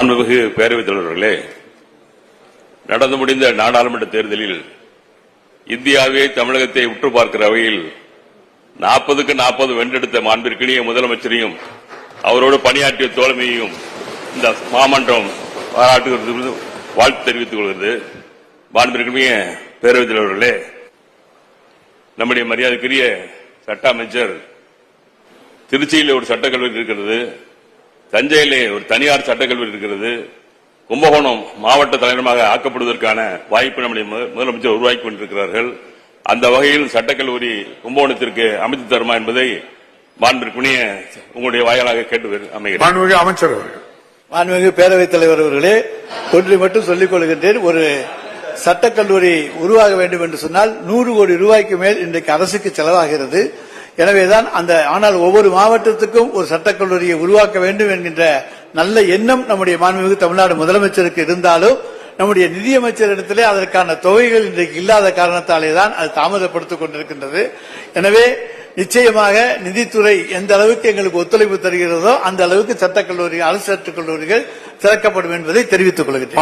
மாண்புமிகு பேரவைத் தலைவர்களே நடந்து முடிந்த நாடாளுமன்ற தேர்தலில் இந்தியாவே தமிழகத்தை உற்று பார்க்கிற வகையில் நாற்பதுக்கு நாற்பது வென்றெடுத்த மாண்பிற்கினிய முதலமைச்சரையும் அவரோடு பணியாற்றிய தோழமையையும் இந்த மாமன்றம் பாராட்டுகிறது வாழ்த்து தெரிவித்துக் கொள்கிறது. மாண்பிற்கினிய பேரவைத் தலைவர்களே நம்முடைய மரியாதைக்குரிய சட்ட அமைச்சர் திருச்சியில் ஒரு சட்டக்கல்லூரி இருக்கிறது. தஞ்சையிலே ஒரு தனியார் சட்டக்கல்லூரி இருக்கிறது. கும்பகோணம் மாவட்ட தலைநகரமாக ஆக்கப்படுவதற்கான வாய்ப்பு நம்முடைய முதலமைச்சர் உருவாக்கி கொண்டிருக்கிறார்கள். அந்த வகையில் சட்டக்கல்லூரி கும்பகோணத்திற்கு அமைத்து தருமா என்பதை மாண்பிற்குரிய உங்களுடைய வாயிலாக கேட்டு அமைகிறேன். மாண்புமிகு அமைச்சர் அவர்கள். மாண்புமிகு பேரவைத் தலைவர் அவர்களே ஒன்றை மட்டும் சொல்லிக் கொள்கின்றேன். ஒரு சட்டக்கல்லூரி உருவாக வேண்டும் என்று சொன்னால் நூறு கோடி ரூபாய்க்கு மேல் இன்றைக்கு அரசுக்கு செலவாகிறது. எனவேதான் அந்த ஆனால் ஒவ்வொரு மாவட்டத்துக்கும் ஒரு சட்டக்கல்லூரியை உருவாக்க வேண்டும் என்கின்ற நல்ல எண்ணம் நம்முடைய மாண்புமிகு தமிழ்நாடு முதலமைச்சருக்கு இருந்தாலும் நம்முடைய நிதியமைச்சரிடத்திலே அதற்கான தொகைகள் இன்றைக்கு இல்லாத காரணத்தாலே தான் அது தாமதப்படுத்திக் கொண்டிருக்கின்றது. எனவே நிச்சயமாக நிதித்துறை எந்த அளவுக்கு எங்களுக்கு ஒத்துழைப்பு தருகிறதோ அந்த அளவுக்கு சட்டக்கல்லூரி அரசு சட்டக்கல்லூரிகள் திறக்கப்படும் என்பதை தெரிவித்துக் கொள்கிறேன்.